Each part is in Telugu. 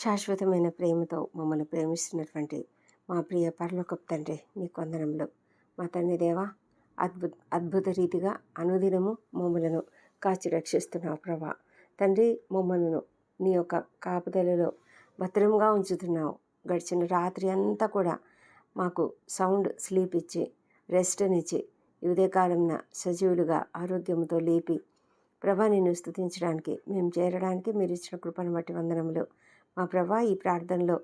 శాశ్వతమైన ప్రేమతో మమ్మల్ని ప్రేమిస్తున్నటువంటి మా ప్రియ పరలోకపు తండ్రి నీ కొందనములు మా తండ్రి దేవా అద్భుత అద్భుత రీతిగా అనుదినము మమ్మలను కాచి రక్షిస్తున్నావు ప్రభా. తండ్రి మమ్మలను నీ యొక్క కాపుదలలో భద్రంగా ఉంచుతున్నావు. గడిచిన రాత్రి అంతా కూడా మాకు సౌండ్ స్లీప్ ఇచ్చి రెస్ట్నిచ్చి ఉదయకాలంన సజీవులుగా ఆరోగ్యంతో లేపి ప్రభా నిన్ను స్తుతించడానికి మేము చేరడానికి మీరు ఇచ్చిన కృపను బట్టి వందనములు. మా ప్రభా ఈ ప్రార్థనలో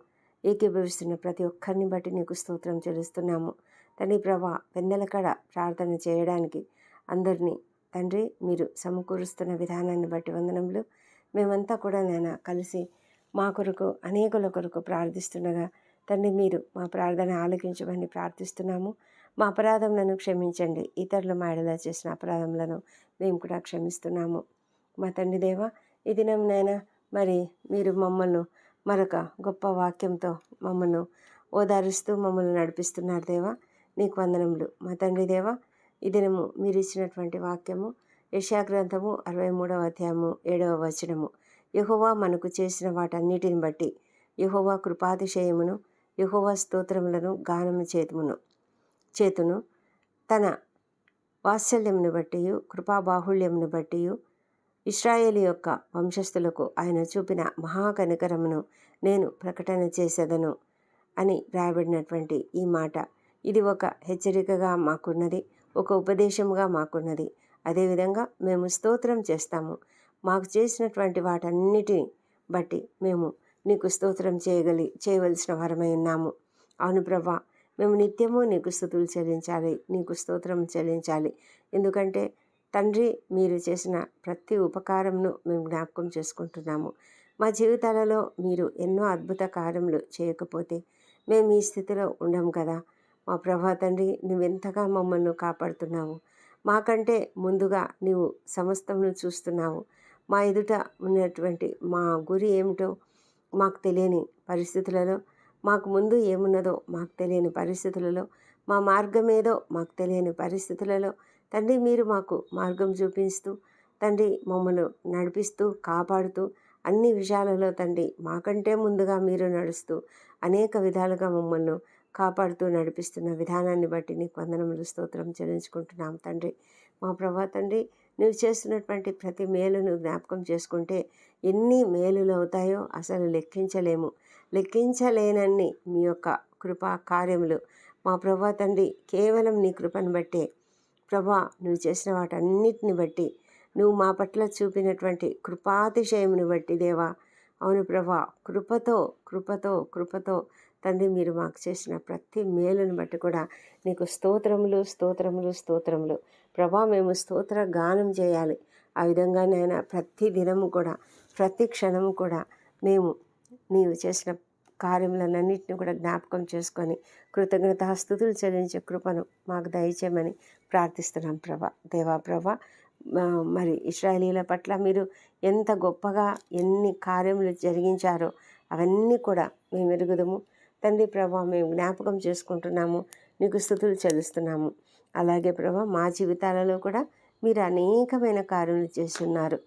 ఏకీభవిస్తున్న ప్రతి ఒక్కరిని బట్టి నీకు స్తోత్రం చెల్లిస్తున్నాము. తండ్రి ప్రభా పెందలకడ ప్రార్థన చేయడానికి అందరినీ తండ్రి మీరు సమకూరుస్తున్న విధానాన్ని బట్టి వందనములు. మేమంతా కూడా నేను కలిసి మా కొరకు అనేకుల కొరకు ప్రార్థిస్తుండగా తండ్రి మీరు మా ప్రార్థన ఆలకించమని ప్రార్థిస్తున్నాము. మా అపరాధములను క్షమించండి. ఇతరుల మాడలా చేసిన అపరాధములను మేము కూడా క్షమిస్తున్నాము. మా తండ్రి దేవ ఈ దినం నైనా మరి మీరు మమ్మల్ని మరొక గొప్ప వాక్యంతో మమ్మల్ని ఓదారుస్తూ మమ్మల్ని నడిపిస్తున్నారు దేవా. నీకు వందనములు. మా తండ్రి దేవా ఈ దినము మీరు ఇచ్చినటువంటి వాక్యము యశాగ్రంథము అరవై మూడవ అధ్యాయము ఏడవ వచనము. యహోవా మనకు చేసిన వాటన్నిటిని బట్టి యహోవా కృపాతిశయమును యహోవా స్తోత్రములను గానము చేతుమును చేతును తన వాత్సల్యమును బట్టి కృపాబాహుళ్యమును బట్టి ఇస్రాయేల్ యొక్క వంశస్థులకు ఆయన చూపిన మహాకనికరమును నేను ప్రకటన చేసేదను అని రాయబడినటువంటి ఈ మాట. ఇది ఒక హెచ్చరికగా మాకున్నది ఒక ఉపదేశముగా మాకున్నది. అదేవిధంగా మేము స్తోత్రం చేస్తాము. మాకు చేసినటువంటి వాటన్నిటిని బట్టి మేము నీకు స్తోత్రం చేయగలి చేయవలసిన వారమై ఉన్నాము. అవును ప్రభా మేము నిత్యము నీకు స్థుతులు చెల్లించాలి నీకు స్తోత్రం చెల్లించాలి. ఎందుకంటే తండ్రి మీరు చేసిన ప్రతి ఉపకారంను మేము జ్ఞాపకం చేసుకుంటున్నాము. మా జీవితాలలో మీరు ఎన్నో అద్భుత కార్యములు చేయకపోతే మేము ఈ స్థితిలో ఉండం కదా. మా ప్రభా తండ్రి నువ్వెంతగా మమ్మల్ని కాపాడుతున్నావు. మాకంటే ముందుగా నీవు సమస్తమును చూస్తున్నావు. మా ఎదుట ఉన్నటువంటి మా గురి ఏమిటో మాకు తెలియని పరిస్థితులలో మాకు ముందు ఏమున్నదో మాకు తెలియని పరిస్థితులలో మా మార్గం ఏదో మాకు తెలియని పరిస్థితులలో తండ్రి మీరు మాకు మార్గం చూపిస్తూ తండ్రి మమ్మల్ని నడిపిస్తూ కాపాడుతూ అన్ని విషయాలలో తండ్రి మాకంటే ముందుగా మీరు నడుస్తూ అనేక విధాలుగా మమ్మల్ని కాపాడుతూ నడిపిస్తున్న విధానాన్ని బట్టి నీకు వందనములు స్తోత్రం చెల్లించుకుంటున్నాం తండ్రి. మా ప్రభా తండ్రి నువ్వు చేస్తున్నటువంటి ప్రతి మేలును జ్ఞాపకం చేసుకుంటే ఎన్ని మేలులు అవుతాయో అసలు లెక్కించలేము. లెక్కించలేనన్ని మీ యొక్క కృపా కార్యములు మా ప్రభా తండ్రి కేవలం నీ కృపను బట్టే. ప్రభా నువ్వు చేసిన వాటన్నిటిని బట్టి నువ్వు మా పట్ల చూపినటువంటి కృపాతిశయమును బట్టి దేవా. అవును ప్రభా కృపతో కృపతో కృపతో తండ్రి మీరు మాకు చేసిన ప్రతి మేలును బట్టి కూడా నీకు స్తోత్రములు స్తోత్రములు స్తోత్రములు. ప్రభా మేము స్తోత్ర గానం చేయాలి. ఆ విధంగా నేను ప్రతి దినము కూడా ప్రతి క్షణము కూడా మేము నీవు చేసిన కార్యములన్నింటినీ కూడా జ్ఞాపకం చేసుకొని కృతజ్ఞత స్థుతులు చెల్లించే కృపను మాకు దయచేయమని ప్రార్థిస్తున్నాం ప్రభా. దేవా ప్రభా మరి ఇస్రాయలీల పట్ల మీరు ఎంత గొప్పగా ఎన్ని కార్యములు జరిగించారో అవన్నీ కూడా మేము ఎరుగుదము. తండ్రి ప్రభా మేము జ్ఞాపకం చేసుకుంటున్నాము నీకు స్థుతులు చెల్లిస్తున్నాము. అలాగే ప్రభా మా జీవితాలలో కూడా మీరు అనేకమైన కార్యములు చేస్తున్నారు.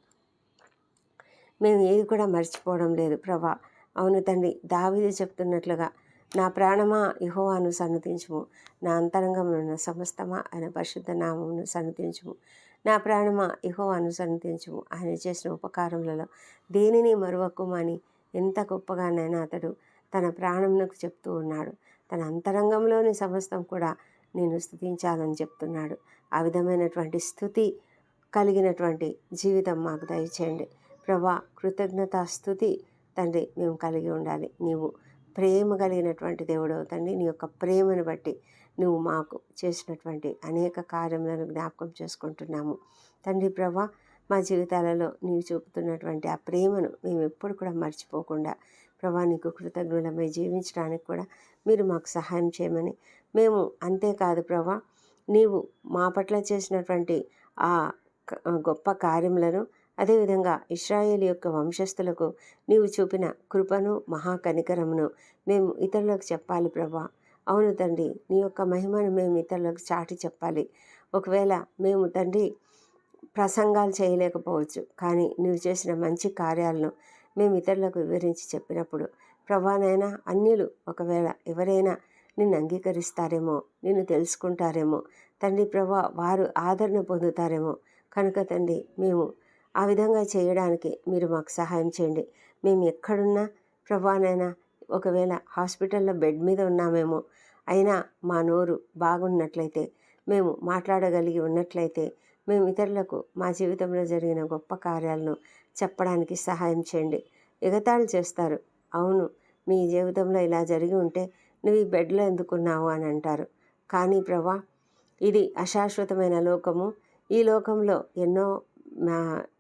మేము ఏది కూడా మర్చిపోవడం లేదు ప్రభా. అవును తండ్రి దావిది చెప్తున్నట్లుగా నా ప్రాణమా ఇహోవాను సన్నతించుము. నా అంతరంగమున్న సమస్తమా ఆయన పరిశుద్ధ నామమును సన్నతించుము. నా ప్రాణమా యహోవాను సన్నతించుము. ఆయన చేసిన ఉపకారములలో దేనిని మరువకుమని ఎంత గొప్పగానైనా అతడు తన ప్రాణమునకు చెప్తూ ఉన్నాడు. తన అంతరంగంలోని సమస్తం కూడా నేను స్థుతించాలని చెప్తున్నాడు. ఆ విధమైనటువంటి స్థుతి కలిగినటువంటి జీవితం మాకు దయచేయండి. ప్రభా కృతజ్ఞత స్థుతి తండ్రి మేము కలిగి ఉండాలి. నీవు ప్రేమ కలిగినటువంటి దేవుడు తండ్రి. నీ యొక్క ప్రేమను బట్టి నువ్వు మాకు చేసినటువంటి అనేక కార్యములను జ్ఞాపకం చేసుకుంటున్నాము. తండ్రి ప్రభా మా జీవితాలలో నీవు చూపుతున్నటువంటి ఆ ప్రేమను మేము ఎప్పుడు కూడా మర్చిపోకుండా ప్రభా నీకు కృతజ్ఞులమై జీవించడానికి కూడా మీరు మాకు సహాయం చేయమని మేము అంతేకాదు ప్రభా నీవు మా పట్ల చేసినటువంటి ఆ గొప్ప కార్యములను అదేవిధంగా ఇస్రాయేల్ యొక్క వంశస్థులకు నీవు చూపిన కృపను మహాకనికరమును మేము ఇతరులకు చెప్పాలి ప్రభా. అవును తండ్రి నీ యొక్క మహిమను మేము ఇతరులకు చాటి చెప్పాలి. ఒకవేళ మేము తండ్రి ప్రసంగాలు చేయలేకపోవచ్చు కానీ నువ్వు చేసిన మంచి కార్యాలను మేము ఇతరులకు వివరించి చెప్పినప్పుడు ప్రభానైనా అన్యులు ఒకవేళ ఎవరైనా నిన్ను అంగీకరిస్తారేమో నిన్ను తెలుసుకుంటారేమో తండ్రి ప్రభా వారు ఆదరణ పొందుతారేమో కనుక తండ్రి మేము ఆ విధంగా చేయడానికి మీరు మాకు సహాయం చేయండి. మేము ఎక్కడున్నా ప్రభానైనా ఒకవేళ హాస్పిటల్లో బెడ్ మీద ఉన్నామేమో అయినా మా నోరు బాగున్నట్లయితే మేము మాట్లాడగలిగి ఉన్నట్లయితే మేము ఇతరులకు మా జీవితంలో జరిగిన గొప్ప కార్యాలను చెప్పడానికి సహాయం చేయండి. ఎగతాళి చేస్తారు. అవును మీ జీవితంలో ఇలా జరిగి ఉంటే నువ్వు ఈ బెడ్లో ఎందుకున్నావు అని అంటారు. కానీ ప్రభా ఇది అశాశ్వతమైన లోకము. ఈ లోకంలో ఎన్నో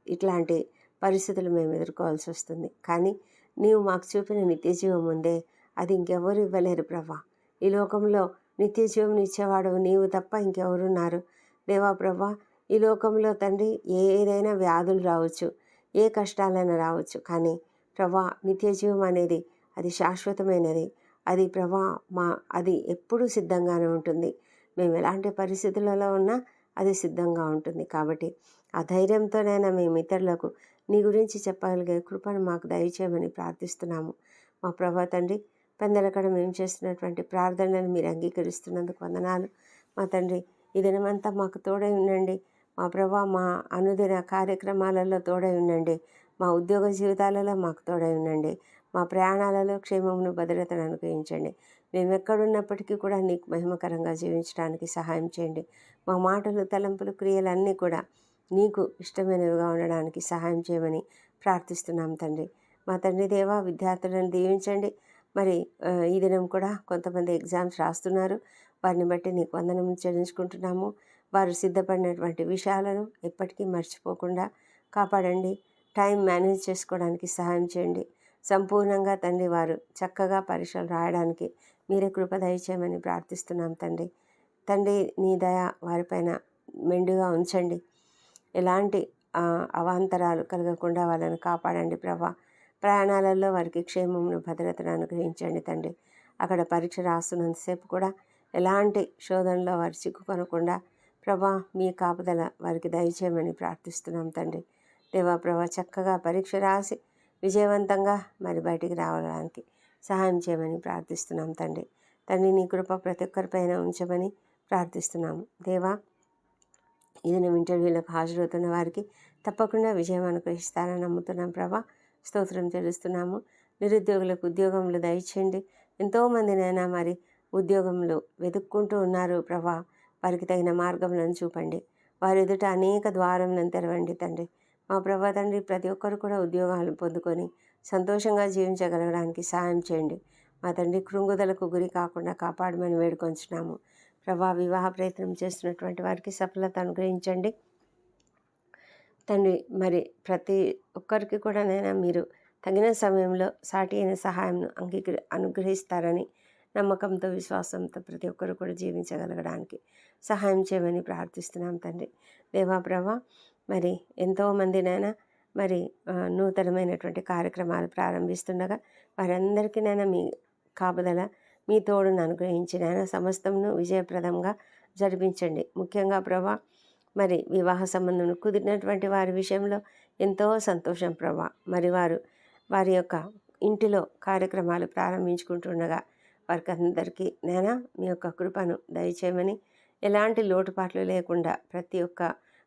ఇట్లాంటి పరిస్థితులు మేము ఎదుర్కోవాల్సి వస్తుంది. కానీ నీవు మాకు చూపిన నిత్య జీవం ఉందే అది ఇంకెవరు ఇవ్వలేరు ప్రభా. ఈ లోకంలో నిత్య జీవం ఇచ్చేవాడు నీవు తప్ప ఇంకెవరున్నారు దేవా ప్రభా ఈ లోకంలో తండ్రి ఏదైనా వ్యాధులు రావచ్చు ఏ కష్టాలైనా రావచ్చు. కానీ ప్రభా నిత్య జీవం అనేది అది శాశ్వతమైనది. అది ప్రభా మా అది ఎప్పుడూ సిద్ధంగానే ఉంటుంది. మేము ఎలాంటి పరిస్థితులలో ఉన్నా అది సిద్ధంగా ఉంటుంది. కాబట్టి ఆ ధైర్యంతోనైనా మేము ఇతరులకు నీ గురించి చెప్పగలిగే కృపను మాకు దయచేయమని ప్రార్థిస్తున్నాము. మా ప్రభా తండ్రి పెందలకడ మేము చేస్తున్నటువంటి ప్రార్థనలను మీరు అంగీకరిస్తున్నందుకు వందనాలు. మా తండ్రి ఈ దినమంతా మాకు తోడై ఉండండి. మా ప్రభా మా అనుదిన కార్యక్రమాలలో తోడై ఉండండి. మా ఉద్యోగ జీవితాలలో మాకు తోడై ఉండండి. మా ప్రయాణాలలో క్షేమమును భద్రతను అనుగ్రహించండి. మేము ఎక్కడున్నప్పటికీ కూడా నీకు మహిమకరంగా జీవించడానికి సహాయం చేయండి. మా మాటలు తలంపులు క్రియలన్నీ కూడా నీకు ఇష్టమైనవిగా ఉండడానికి సహాయం చేయమని ప్రార్థిస్తున్నాం తండ్రి. మా తండ్రి దేవ విద్యార్థులను దీవించండి. మరి ఈ దినం కూడా కొంతమంది ఎగ్జామ్స్ రాస్తున్నారు. వారిని బట్టి నీకు వందనం చెల్లించుకుంటున్నాము. వారు సిద్ధపడినటువంటి విషయాలను ఎప్పటికీ మర్చిపోకుండా కాపాడండి. టైం మేనేజ్ చేసుకోవడానికి సహాయం చేయండి. సంపూర్ణంగా తండ్రి వారు చక్కగా పరీక్షలు రాయడానికి మీరే కృప దయచేయమని ప్రార్థిస్తున్నాం తండ్రి. తండ్రి నీ దయ వారిపైన మెండుగా ఉంచండి. ఎలాంటి అవాంతరాలు కలగకుండా వాళ్ళని కాపాడండి ప్రభా. ప్రయాణాలలో వారికి క్షేమమును భద్రతను అనుగ్రహించండి తండ్రి. అక్కడ పరీక్ష రాస్తున్నంతసేపు కూడా ఎలాంటి శోధనలో వారు చిక్కుకొనకుండా ప్రభా మీ కాపుదల వారికి దయచేయమని ప్రార్థిస్తున్నాం తండ్రి. దేవా ప్రభా చక్కగా పరీక్ష రాసి విజయవంతంగా మరి బయటికి రావడానికి సహాయం చేయమని ప్రార్థిస్తున్నాం తండ్రి. తండ్రి నీ కృప ప్రతి ఒక్కరిపైన ఉంచమని ప్రార్థిస్తున్నాము. దేవా ఏదైనా ఇంటర్వ్యూలకు హాజరవుతున్న వారికి తప్పకుండా విజయం అనుగ్రహిస్తారని నమ్ముతున్నాం ప్రభా. స్తోత్రం తెలుస్తున్నాము. నిరుద్యోగులకు ఉద్యోగంలో దయచేయండి. ఎంతోమందినైనా మరి ఉద్యోగంలో వెతుక్కుంటూ ఉన్నారు ప్రభా. వారికి తగిన మార్గంలను చూపండి. వారి ఎదుట అనేక ద్వారములను తెరవండి తండ్రి. మా ప్రభా తండ్రి ప్రతి ఒక్కరు కూడా ఉద్యోగాలు పొందుకొని సంతోషంగా జీవించగలగడానికి సాయం చేయండి. మా తండ్రి కృంగుదలకు గురి కాకుండా కాపాడమని వేడుకొంచున్నాము. ప్రభా వివాహ ప్రయత్నం చేస్తున్నటువంటి వారికి సఫలత అనుగ్రహించండి. తండ్రి మరి ప్రతి ఒక్కరికి కూడా నేను మీరు తగిన సమయంలో సాటి అయిన సహాయంను అంగీకరి అనుగ్రహిస్తారని నమ్మకంతో విశ్వాసంతో ప్రతి ఒక్కరు కూడా జీవించగలగడానికి సహాయం చేయమని ప్రార్థిస్తున్నాం తండ్రి. దేవాప్రభ మరి ఎంతోమందినైనా మరి నూతనమైనటువంటి కార్యక్రమాలు ప్రారంభిస్తుండగా వారందరికీనైనా మీ కాపుదల మీ తోడును అనుగ్రహించిన సమస్తమును విజయప్రదంగా జరిపించండి. ముఖ్యంగా ప్రభా మరి వివాహ సంబంధం కుదిరినటువంటి వారి విషయంలో ఎంతో సంతోషం ప్రభా. మరి వారు వారి యొక్క ఇంటిలో కార్యక్రమాలు ప్రారంభించుకుంటుండగా వారికి అందరికీ నేనా మీ యొక్క కృపను దయచేయమని ఎలాంటి లోటుపాట్లు లేకుండా ప్రతి ఒక్క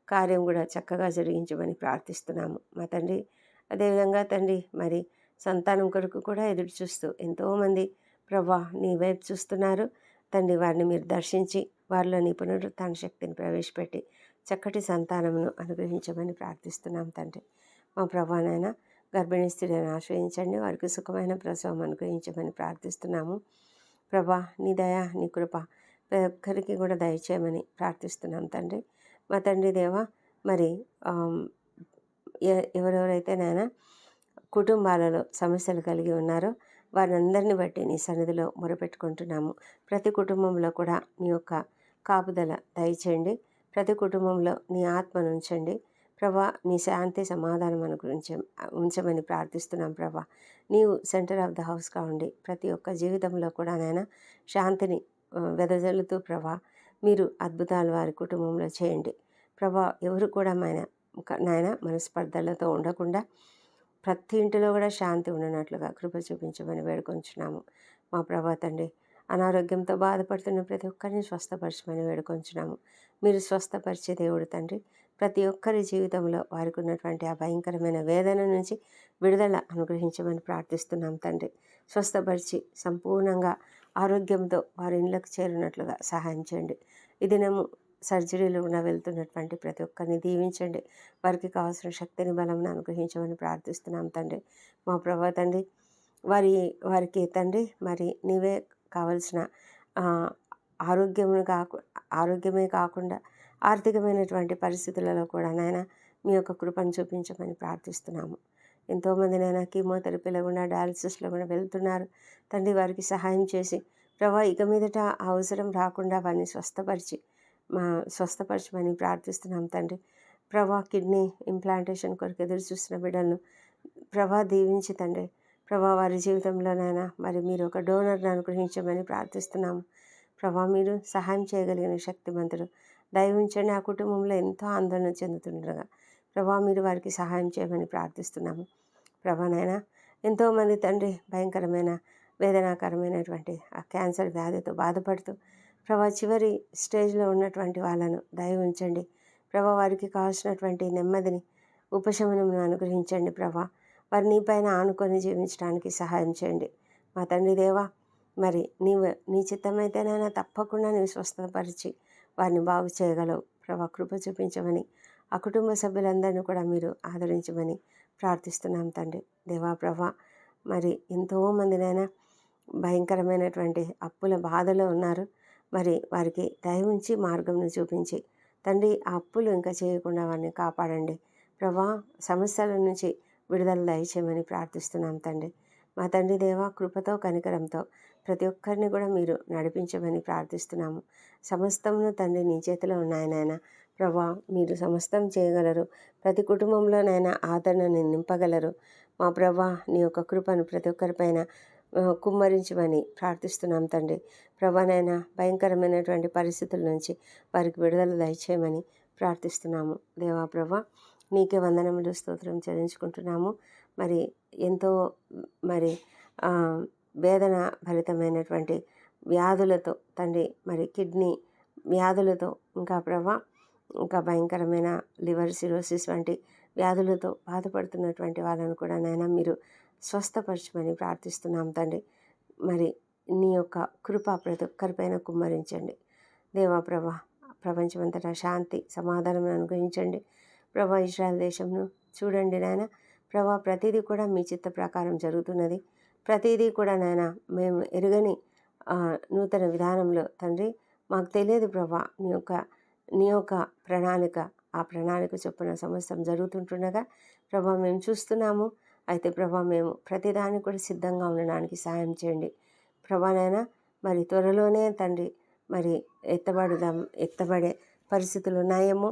కార్యం కూడా చక్కగా జరిగించమని ప్రార్థిస్తున్నాము. మా తండ్రి అదేవిధంగా తండ్రి మరి సంతానం కొరకు కూడా ఎదురు చూస్తూ ఎంతోమంది ప్రభా నీ వైపు చూస్తున్నారు. తండ్రి వారిని మీరు దర్శించి వారిలో నీ పునరుత్న శక్తిని ప్రవేశపెట్టి చక్కటి సంతానమును అనుగ్రహించమని ప్రార్థిస్తున్నాం తండ్రి. మా ప్రభానైనా గర్భిణీ స్త్రీలను ఆశ్రయించండి. వారికి సుఖమైన ప్రసవం అనుగ్రహించమని ప్రార్థిస్తున్నాము. ప్రభా నీ దయ నీ కృప ప్రతి ఒక్కరికి కూడా దయచేయమని ప్రార్థిస్తున్నాం తండ్రి. మా తండ్రి దేవ మరి ఎవరెవరైతే నాయన కుటుంబాలలో సమస్యలు కలిగి ఉన్నారో వారందరిని బట్టి నీ సన్నిధిలో మొరపెట్టుకుంటున్నాము. ప్రతి కుటుంబంలో కూడా నీ యొక్క కాపుదల దయచేయండి. ప్రతి కుటుంబంలో నీ ఆత్మను ఉంచండి. ప్రభా నీ శాంతి సమాధానం అనుగురించ ఉంచమని ప్రార్థిస్తున్నాం ప్రభా. నీవు సెంటర్ ఆఫ్ ద హౌస్గా ఉండి ప్రతి ఒక్క జీవితంలో కూడా నాయన శాంతిని వెదజల్లుతూ ప్రభా మీరు అద్భుతాలు వారి కుటుంబంలో చేయండి. ప్రభా ఎవరు కూడా మన నాయన మనస్పర్ధలతో ఉండకుండా ప్రతి ఇంటిలో కూడా శాంతి ఉండనట్లుగా కృప చూపించమని వేడుకొంచున్నాము. మా ప్రభా తండ్రి అనారోగ్యంతో బాధపడుతున్న ప్రతి ఒక్కరిని స్వస్థపరచమని వేడుకొంచున్నాము. మీరు స్వస్థపరిచే దేవుడు తండ్రి ప్రతి ఒక్కరి జీవితంలో వారికి ఉన్నటువంటి ఆ భయంకరమైన వేదన నుంచి విడుదల అనుగ్రహించమని ప్రార్థిస్తున్నాం తండ్రి. స్వస్థపరిచి సంపూర్ణంగా ఆరోగ్యంతో వారి ఇళ్ళకు చేరినట్లుగా సహాయం చేయండి. ఈ దినము సర్జరీలు ఉన్న వెళ్తున్నటువంటి ప్రతి ఒక్కరిని దీవించండి. వారికి కావాల్సిన శక్తిని బలంను అనుగ్రహించమని ప్రార్థిస్తున్నాం తండ్రి. మా ప్రభా తండ్రి వారి వారికి తండ్రి మరి నీవే కావలసిన ఆరోగ్యమును కాకు ఆరోగ్యమే కాకుండా ఆర్థికమైనటువంటి పరిస్థితులలో కూడా నాయన మీ యొక్క కృపను చూపించమని ప్రార్థిస్తున్నాము. ఎంతోమంది నాయన కీమోథెరపీలో కూడా డయాలసిస్లో కూడా వెళ్తున్నారు. తండ్రి వారికి సహాయం చేసి ప్రభా ఇక మీదట అవసరం రాకుండా వారిని స్వస్థపరిచి మా స్వస్థపరచమని ప్రార్థిస్తున్నాం తండ్రి. ప్రభా కిడ్నీ ఇంప్లాంటేషన్ కొరకు ఎదురు చూస్తున్న బిడ్డలను ప్రభా దీవించి తండ్రి. ప్రభా వారి జీవితంలోనైనా మరి మీరు ఒక డోనర్ను అనుగ్రహించమని ప్రార్థిస్తున్నాము. ప్రభా మీరు సహాయం చేయగలిగిన శక్తిమంతుడు దయవించండి ఆ కుటుంబంలో ఎంతో ఆందోళన చెందుతుండగా ప్రభా మీరు వారికి సహాయం చేయమని ప్రార్థిస్తున్నాము. ప్రభానైనా ఎంతోమంది తండ్రి భయంకరమైన వేదనాకరమైనటువంటి ఆ క్యాన్సర్ వ్యాధితో బాధపడుతూ ప్రభా చివరి స్టేజ్లో ఉన్నటువంటి వాళ్ళను దయ ఉంచండి ప్రభా వారికి కావాల్సినటువంటి నెమ్మదిని ఉపశమనమును అనుగ్రహించండి ప్రభా. వారి నీ పైన ఆనుకొని జీవించడానికి సహాయం చేయండి. మా తండ్రి దేవా మరి నీవు నీ చిత్తమైతేనైనా తప్పకుండా నీవు స్వస్థపరిచి వారిని బాగు చేయగలవు. ప్రభా కృప చూపించమని ఆ కుటుంబ సభ్యులందరినీ కూడా మీరు ఆదరించమని ప్రార్థిస్తున్నాం తండ్రి. దేవా ప్రభా మరి ఎంతోమందినైనా భయంకరమైనటువంటి అప్పుల బాధలో ఉన్నారు. మరి వారికి దయ ఉంచి మార్గంను చూపించి తండ్రి ఆ అప్పులు ఇంకా చేయకుండా వారిని కాపాడండి. ప్రభా సమస్యల నుంచి విడుదల దయచేయమని ప్రార్థిస్తున్నాం తండ్రి. మా తండ్రి దేవా కృపతో కనికరంతో ప్రతి ఒక్కరిని కూడా మీరు నడిపించమని ప్రార్థిస్తున్నాము. సమస్తమును తండ్రి నీ చేతిలో ఉన్నాయనైనా ప్రభా మీరు సమస్తం చేయగలరు. ప్రతి కుటుంబంలోనైనా ఆదరణని నింపగలరు. మా ప్రభా నీ యొక్క కృపను ప్రతి ఒక్కరిపైన కుమ్మరించమని ప్రార్థిస్తున్నాం తండ్రి. ప్రభానైనా భయంకరమైనటువంటి పరిస్థితుల నుంచి వారికి విడుదల దయచేయమని ప్రార్థిస్తున్నాము. దేవా ప్రభా నీకే వందనములు స్తోత్రం చెల్లించుకుంటున్నాము. మరి ఎంతో మరి వేదన భరితమైనటువంటి వ్యాధులతో తండ్రి మరి కిడ్నీ వ్యాధులతో ఇంకా ప్రభా ఇంకా భయంకరమైన లివర్ సిరోసిస్ వంటి వ్యాధులతో బాధపడుతున్నటువంటి వాళ్ళను కూడా నాయన మీరు స్వస్థపరచమని ప్రార్థిస్తున్నాం తండ్రి. మరి నీ యొక్క కృప ప్రతి ఒక్కరిపైన కుమ్మరించండి. దేవా ప్రభా ప్రపంచమంతటా శాంతి సమాధానం అనుగ్రహించండి. ప్రభా ఇజ్రాయల్ దేశంను చూడండి నాయన. ప్రభా ప్రతిదీ కూడా మీ చిత్త ప్రకారం జరుగుతున్నది. ప్రతిదీ కూడా నాయన మేము ఎరుగని నూతన విధానంలో తండ్రి మాకు తెలియదు ప్రభా నీ యొక్క నీ యొక్క ప్రణాళిక ఆ ప్రణాళిక చొప్పున సమస్తం జరుగుతుంటుండగా ప్రభా మేము చూస్తున్నాము. అయితే ప్రభా మేము ప్రతిదానికి కూడా సిద్ధంగా ఉండడానికి సాయం చేయండి. ప్రభానైనా మరి త్వరలోనే తండ్రి మరి ఎత్తబడుదాం ఎత్తబడే పరిస్థితులు ఉన్నాయేమో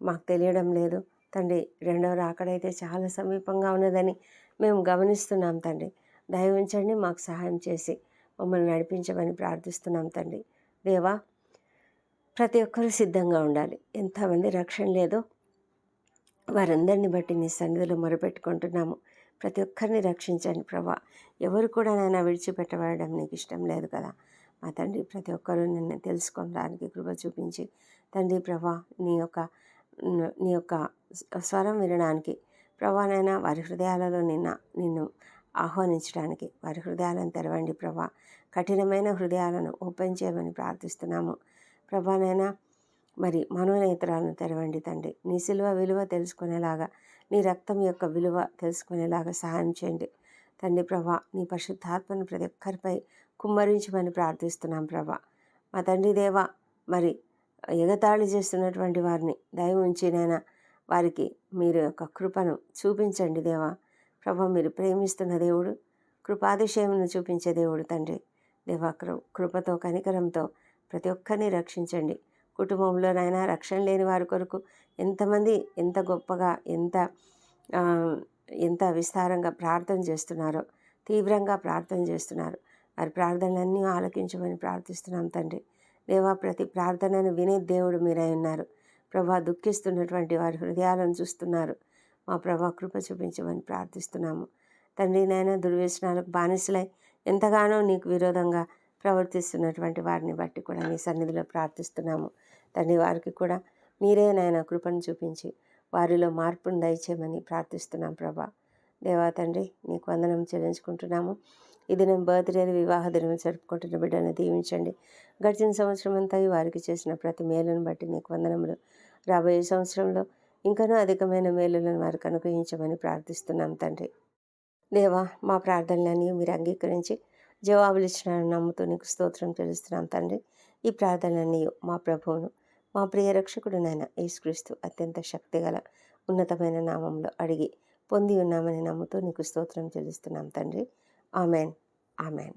మాకు తెలియడం లేదు. తండ్రి రెండవ రాకడైతే చాలా సమీపంగా ఉన్నదని మేము గమనిస్తున్నాం తండ్రి. దయ ఉంచండి మాకు సహాయం చేసి మమ్మల్ని నడిపించమని ప్రార్థిస్తున్నాం తండ్రి. దేవా ప్రతి ఒక్కరూ సిద్ధంగా ఉండాలి. ఎంతమంది రక్షణ లేదో వారందరిని బట్టి నీ సన్నిధిలో మొరపెట్టుకుంటున్నాము. ప్రతి ఒక్కరిని రక్షించండి ప్రభా. ఎవరు కూడా నైనా విడిచిపెట్టబడడం నీకు ఇష్టం లేదు కదా. మా తండ్రి ప్రతి ఒక్కరూ నిన్ను తెలుసుకోవడానికి కృప చూపించి తండ్రి ప్రభా నీ యొక్క నీ యొక్క స్వరం వినడానికి ప్రభానైనా వారి హృదయాలలో నిన్న నిన్ను ఆహ్వానించడానికి వారి హృదయాలను తెరవండి ప్రభా. కఠినమైన హృదయాలను ఓపెన్ చేయమని ప్రార్థిస్తున్నాము. ప్రభానైనా మరి మనోనేత్రాలను తెరవండి తండ్రి. నీ సిలువ విలువ తెలుసుకునేలాగా నీ రక్తం యొక్క విలువ తెలుసుకునేలాగా సహాయం చేయండి. తండ్రి ప్రభా నీ పరిశుద్ధాత్మను ప్రతి ఒక్కరిపై కుమ్మరించమని ప్రార్థిస్తున్నాం ప్రభా. మా తండ్రి దేవ మరి ఎగతాళి చేస్తున్నటువంటి వారిని దయ ఉంచినైనా వారికి మీరు యొక్క కృపను చూపించండి దేవా. ప్రభా మీరు ప్రేమిస్తున్న దేవుడు కృపాదిశయమును చూపించే దేవుడు తండ్రి. దేవా కృపతో కనికరంతో ప్రతి ఒక్కరిని రక్షించండి. కుటుంబంలోనైనా రక్షణ లేని వారి కొరకు ఎంతమంది ఎంత గొప్పగా ఎంత ఎంత విస్తారంగా ప్రార్థన చేస్తున్నారో తీవ్రంగా ప్రార్థన చేస్తున్నారు. వారి ప్రార్థనలన్నీ ఆలకించమని ప్రార్థిస్తున్నాం తండ్రి. దేవా ప్రతి ప్రార్థనను వినే దేవుడు మీరై ఉన్నారు. ప్రభా దుఃఖిస్తున్నటువంటి వారి హృదయాలను చూస్తున్నారు. మా ప్రభా కృప చూపించమని ప్రార్థిస్తున్నాము. తండ్రి నాయన దుర్వ్యసనాలకు బానిసలై ఎంతగానో నీకు విరోధంగా ప్రవర్తిస్తున్నటువంటి వారిని బట్టి కూడా నీ సన్నిధిలో ప్రార్థిస్తున్నాము. తండ్రి వారికి కూడా మీరే నాయన కృపను చూపించి వారిలో మార్పును దయచేయమని ప్రార్థిస్తున్నాం ప్రభా. దేవా తండ్రి నీకు వందనం చెల్లించుకుంటున్నాము. ఈ దినం బర్త్డే వివాహ దినం జరుపుకుంటున్న బిడ్డను దీవించండి. గడిచిన సంవత్సరం అంతా ఈ వారికి చేసిన ప్రతి మేలును బట్టి నీకు వందనములు. రాబోయే సంవత్సరంలో ఇంకనూ అధికమైన మేలులను వారికి అనుగ్రహించమని ప్రార్థిస్తున్నాం తండ్రి. దేవా మా ప్రార్థనలన్నీ మీరు అంగీకరించి జవాబులు ఇచ్చినారని నమ్ముతూ నీకు స్తోత్రం చెల్లిస్తున్నాం తండ్రి. ఈ ప్రార్థనలన్నీ మా ప్రభువును మా ప్రియ రక్షకుడునైన యేసుక్రీస్తు అత్యంత శక్తిగల ఉన్నతమైన నామంలో అడిగి పొంది ఉన్నామని నమ్ముతూ నీకు స్తోత్రం చెల్లిస్తున్నాం తండ్రి. ఆమెన్. ఆమెన్.